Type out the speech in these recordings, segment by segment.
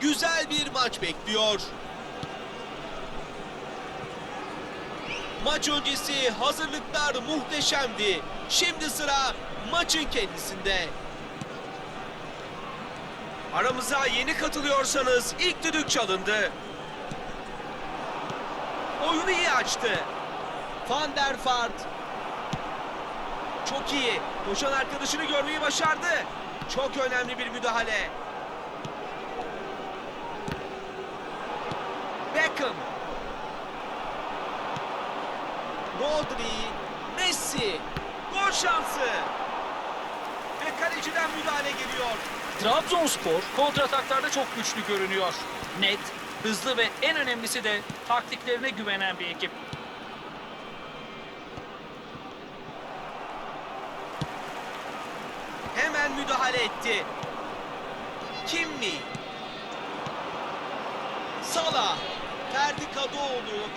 güzel bir maç bekliyor. Maç öncesi hazırlıklar muhteşemdi. Şimdi sıra maçın kendisinde. Aramıza yeni katılıyorsanız ilk düdük çalındı. Oyunu iyi açtı. Van der Vaart. Çok iyi. Koşan arkadaşını görmeyi başardı. Çok önemli bir müdahale. Beckham. Rodri. Messi. Gol şansı. Ve kaleciden müdahale geliyor. Trabzonspor kontrataklarda çok güçlü görünüyor. Net, hızlı ve en önemlisi de taktiklerine güvenen bir ekip. Hemen müdahale etti. Kimmi. Sala. Ferdi Kadıoğlu.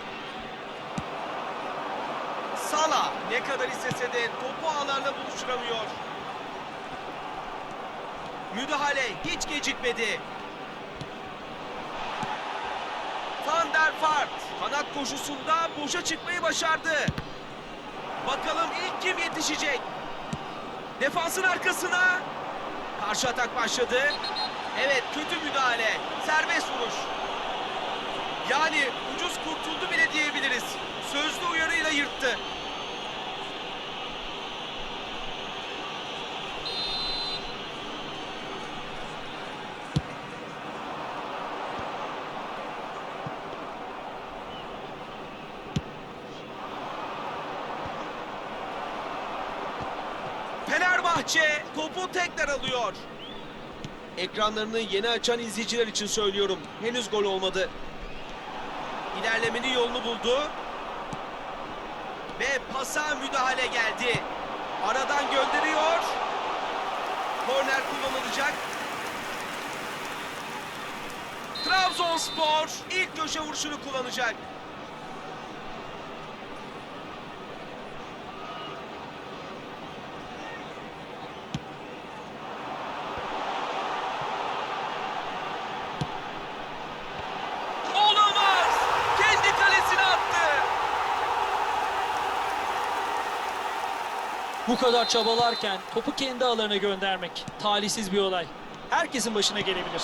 Sala ne kadar istese de topu ağlarla buluşturamıyor. Müdahale hiç gecikmedi. Van der Vaart kanat koşusunda boşa çıkmayı başardı. Bakalım ilk kim yetişecek? Defansın arkasına. Karşı atak başladı. Evet kötü müdahale. Serbest vuruş. Yani ucuz kurtuldu bile diyebiliriz. Sözlü uyarıyla yırttı. Fenerbahçe topu tekrar alıyor. Ekranlarını yeni açan izleyiciler için söylüyorum. Henüz gol olmadı. İlerlemenin yolunu buldu. Ve pasa müdahale geldi. Aradan gönderiyor. Korner kullanılacak. Trabzonspor ilk köşe vuruşunu kullanacak. Bu kadar çabalarken topu kendi alanına göndermek talihsiz bir olay. Herkesin başına gelebilir.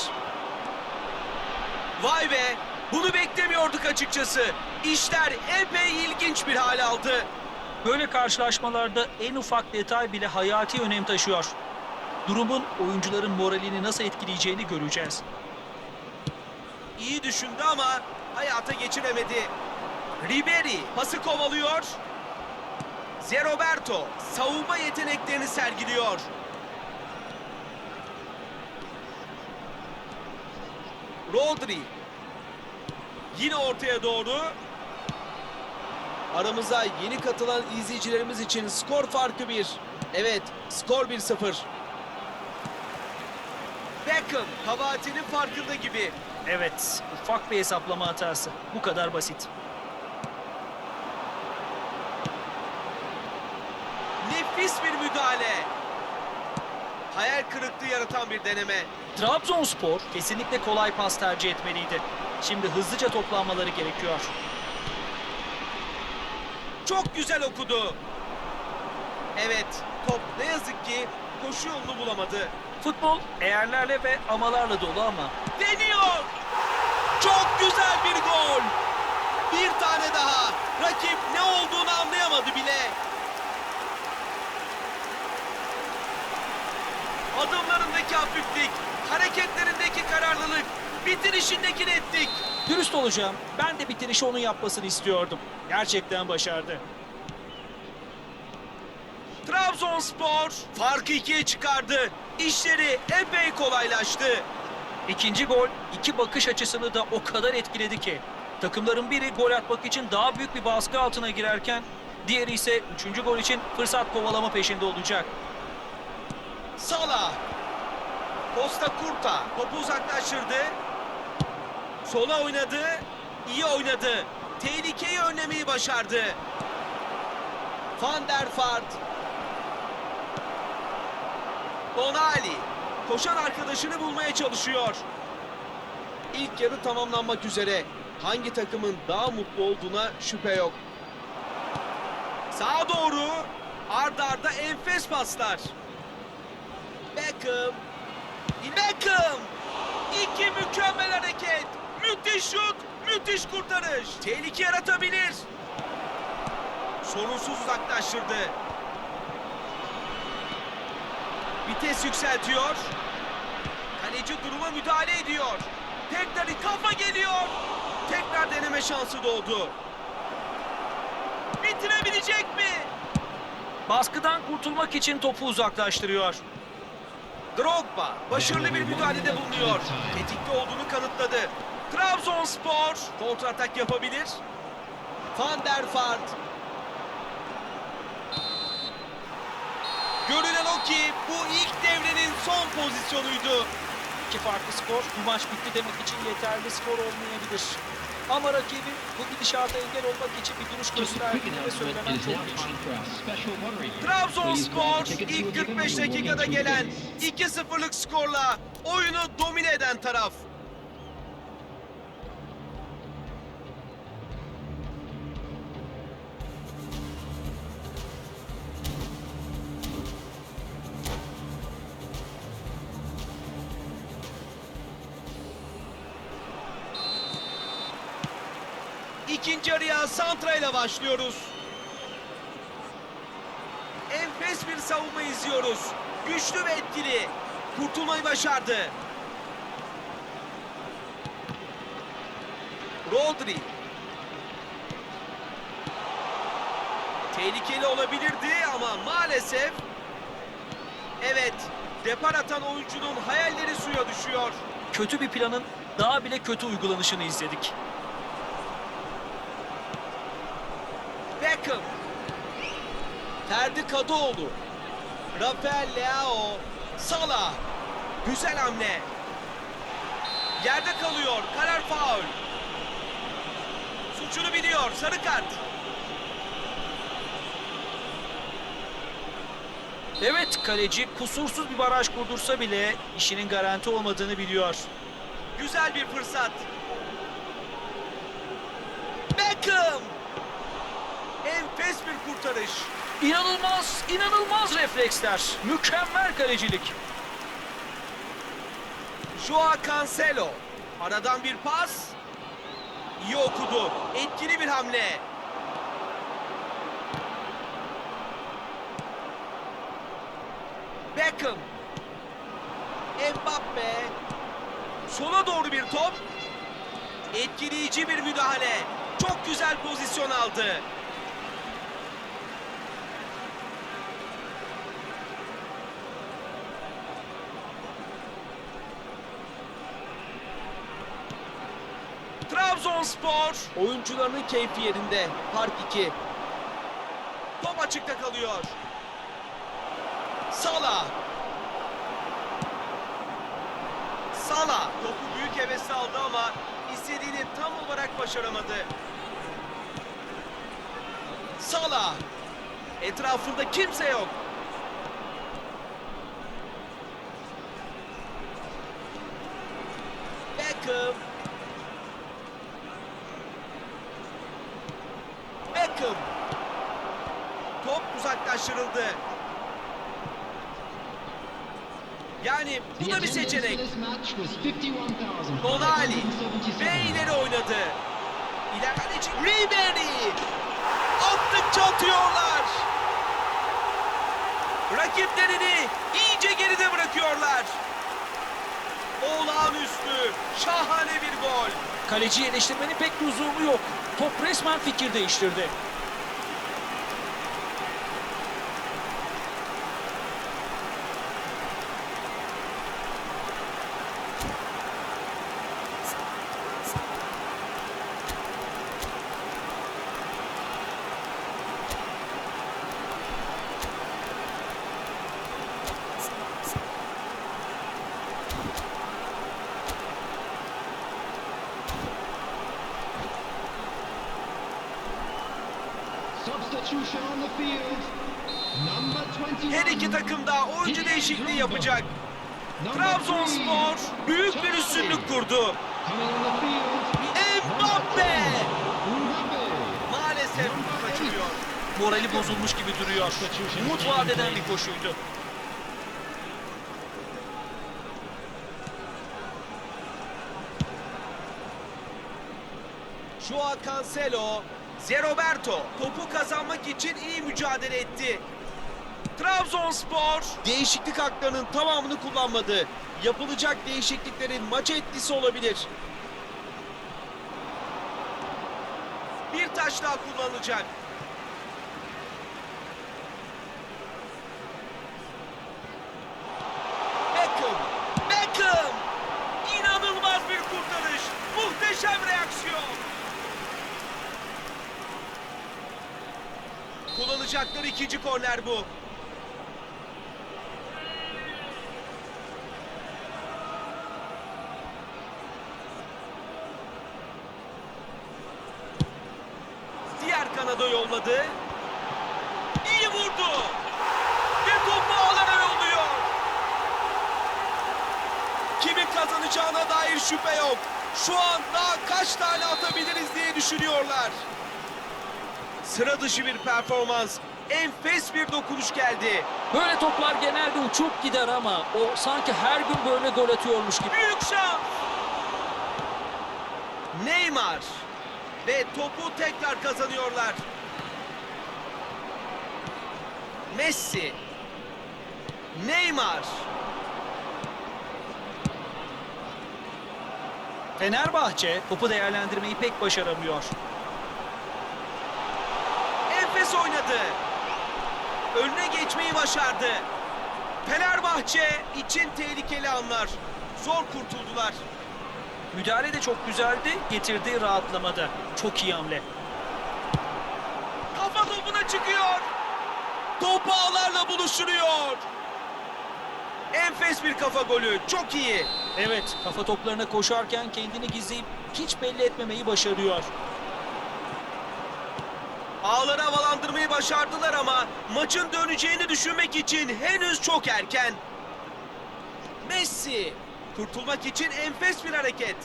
Vay be! Bunu beklemiyorduk açıkçası. İşler epey ilginç bir hal aldı. Böyle karşılaşmalarda en ufak detay bile hayati önem taşıyor. Durumun oyuncuların moralini nasıl etkileyeceğini göreceğiz. İyi düşündü ama hayata geçiremedi. Ribery pası kovalıyor. Zeroberto savunma yeteneklerini sergiliyor. Rodri yine ortaya doğru. Aramıza yeni katılan izleyicilerimiz için skor farkı bir. Evet, skor 1-0. Beckham kabahatinin farkında gibi. Evet, ufak bir hesaplama hatası. Bu kadar basit. Nefis bir müdahale. Hayal kırıklığı yaratan bir deneme. Trabzonspor kesinlikle kolay pas tercih etmeliydi. Şimdi hızlıca toplanmaları gerekiyor. Çok güzel okudu. Evet, top ne yazık ki koşu yolunu bulamadı. Futbol eğerlerle ve amalarla dolu ama Deniyor. Çok güzel bir gol. Bir tane daha. Rakip ne olduğunu anlayamadı bile. Adımlarındaki hafiflik, hareketlerindeki kararlılık, bitirişindeki netlik. dürüst olacağım. Ben de bitirişi onun yapmasını istiyordum. Gerçekten başardı. Trabzonspor farkı ikiye çıkardı. İşleri epey kolaylaştı. İkinci gol iki bakış açısını da o kadar etkiledi ki. Takımların biri gol atmak için daha büyük bir baskı altına girerken diğeri ise üçüncü gol için fırsat kovalama peşinde olacak. Salah. Costa Curta topu uzaklaştırdı. Sola oynadı. iyi oynadı. Tehlikeyi önlemeyi başardı. Van der Vaart. Onali. Koşan arkadaşını bulmaya çalışıyor. İlk yarı tamamlanmak üzere. Hangi takımın daha mutlu olduğuna şüphe yok. Sağa doğru arda arda enfes paslar. Beckham. İki mükemmel hareket. Müthiş şut. Müthiş kurtarış. Tehlike yaratabilir. Sorunsuz uzaklaştırdı. Vites yükseltiyor. Kaleci duruma müdahale ediyor. Tekrar kafa geliyor. Tekrar deneme şansı doğdu. Bitirebilecek mi? Baskıdan kurtulmak için topu uzaklaştırıyor. Drogba başarılı bir müdahalede bulunuyor. Tetikte olduğunu kanıtladı. Trabzonspor kontratak yapabilir. Van der Vaart. Görünen o ki bu ilk devrenin son pozisyonuydu. İki farklı skor bu maç bitti demek için yeterli skor olmayabilir. Ama rakibi bu gidişata engel olmak için bir duruş gösterdiğini announcement. söylemen çok güç. Trabzonspor ilk You will give 45 them a dakikada gelen through the 2-0'lık skorla oyunu domine eden taraf. İkinci yarıya Santra ile başlıyoruz. Enfes bir savunma izliyoruz. Güçlü ve etkili. Kurtulmayı başardı. Rodri. Tehlikeli olabilirdi ama maalesef Evet, depar atan oyuncunun hayalleri suya düşüyor. Kötü bir planın daha bile kötü uygulanışını izledik. Beckham. Ferdi Kadıoğlu. Rafael Leao. Salah. Güzel hamle. Yerde kalıyor. Karar faul. Suçunu biliyor. Sarı kart. Evet kaleci kusursuz bir baraj kurdursa bile işinin garanti olmadığını biliyor. Güzel bir fırsat. Beckham. Enfes bir kurtarış. İnanılmaz, inanılmaz refleksler. Mükemmel kalecilik. Joao Cancelo. Aradan bir pas. İyi okudu. Etkili bir hamle. Beckham. Mbappe. Sola doğru bir top. Etkileyici bir müdahale. Çok güzel pozisyon aldı. Trabzonspor oyuncularının keyfi yerinde. Park 2. Top açıkta kalıyor. Salah. Salah topu büyük hevesle aldı ama istediğini tam olarak başaramadı. Salah. Etrafında kimse yok. Beckham. Beckham. Top uzaklaştırıldı. Yani bu da bir seçenek. Donali ve ileri oynadı. İler kaleci Ribery. Attıkça atıyorlar. Rakiplerini iyice geride bırakıyorlar. Olağanüstü, şahane bir gol. Kaleciyi eleştirmenin pek lüzumu yok. Top resmen fikir değiştirdi. Her iki takım da oyuncu değişikliği yapacak. Trabzonspor büyük bir üstünlük kurdu. Mbappe. Maalesef kaçırıyor. Morali bozulmuş gibi duruyor. Umut vaat eden bir koşuydu. Joao Cancelo, Zeroberto topu kazanmak için iyi mücadele etti. Trabzonspor değişiklik haklarının tamamını kullanmadı. Yapılacak değişikliklerin maça etkisi olabilir. Bir taş daha kullanılacak. Beckham, Beckham! İnanılmaz bir kurtarış. Muhteşem reaksiyon. Kullanacakları ikinci korner bu. Diğer kanada yolladı. İyi vurdu. Ve topu alana yolluyor. Kimin kazanacağına dair şüphe yok. Şu an daha kaç tane atabiliriz diye düşünüyorlar. Sıra dışı bir performans. Enfes bir dokunuş geldi. Böyle toplar genelde uçup gider ama o sanki her gün böyle gol atıyormuş gibi. Büyük şans. Neymar. Ve topu tekrar kazanıyorlar. Messi. Neymar. Fenerbahçe topu değerlendirmeyi pek başaramıyor. Enfes oynadı. Önüne geçmeyi başardı. Fenerbahçe için tehlikeli anlar. Zor kurtuldular. Müdahale de çok güzeldi, getirdiği rahatlamada. Çok iyi hamle. Kafa topuna çıkıyor. Topu ağlarla buluşturuyor. Enfes bir kafa golü. Çok iyi. Evet, kafa toplarına koşarken kendini gizleyip hiç belli etmemeyi başarıyor. Ağları havalandırmayı başardılar ama maçın döneceğini düşünmek için henüz çok erken. Messi kurtulmak için enfes bir hareket.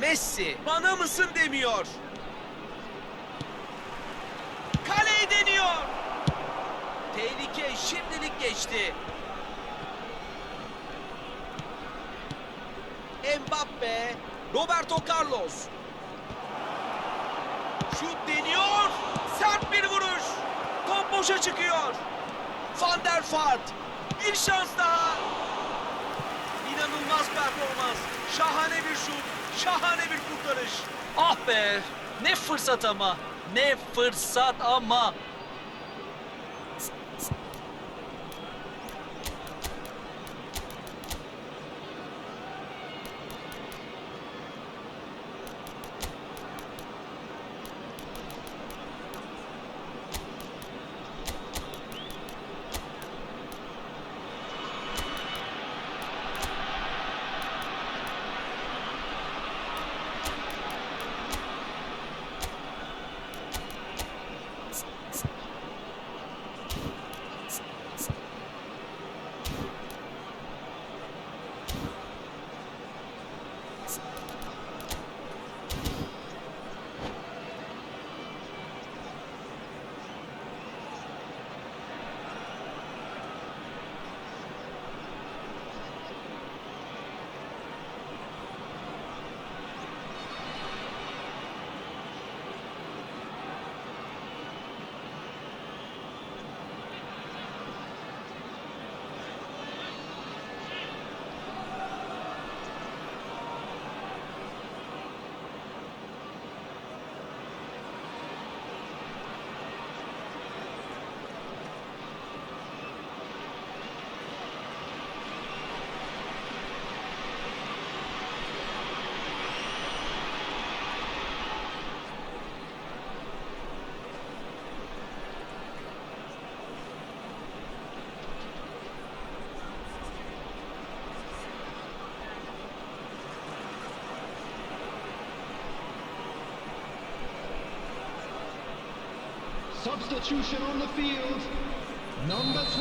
Messi bana mısın demiyor. Kaleyi deniyor. Tehlike şimdilik geçti. Mbappe, Roberto Carlos. Şut deniyor. Sert bir vuruş. Top boşa çıkıyor. Van der Vaart. Bir şans daha. İnanılmaz performans. Şahane bir şut. Şahane bir kurtarış. Ah be! Ne fırsat ama! Ne fırsat ama!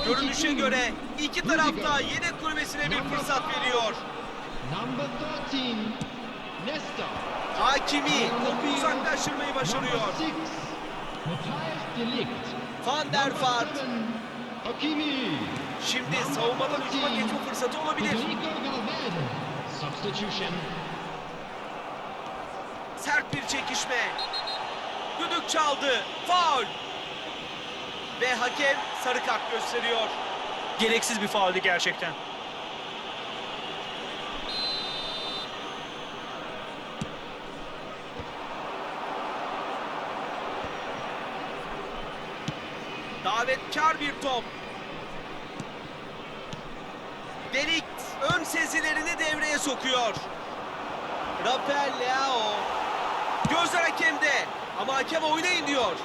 Görünüşe göre iki tarafta yedek kulübesine bir fırsat veriyor. Number 13. Nesta. Hakimi topu uzaklaştırmayı başarıyor. Number 6. Matthias Delict. Van der Vaart şimdi savunmadan hücuma geçme fırsatı olabilir. Sert bir çekişme. Düdük çaldı. Faul. Ve hakem sarı kart gösteriyor. Gereksiz bir fauldü gerçekten. Davetkar bir top. Delikt ön sezilerini devreye sokuyor. Rafael Leao. Gözler hakemde ama hakem oynayın diyor.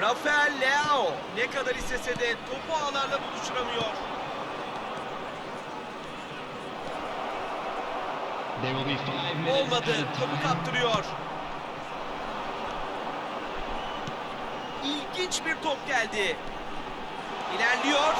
Rafael Leao ne kadar istese de topu ağlarla buluşturamıyor. Olmadı. Topu kaptırıyor. İlginç bir top geldi. İlerliyor.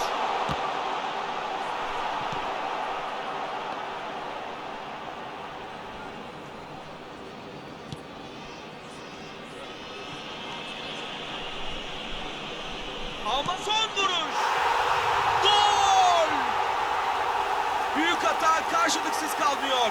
Ama son vuruş. Gol! Büyük hata karşılıksız kalmıyor.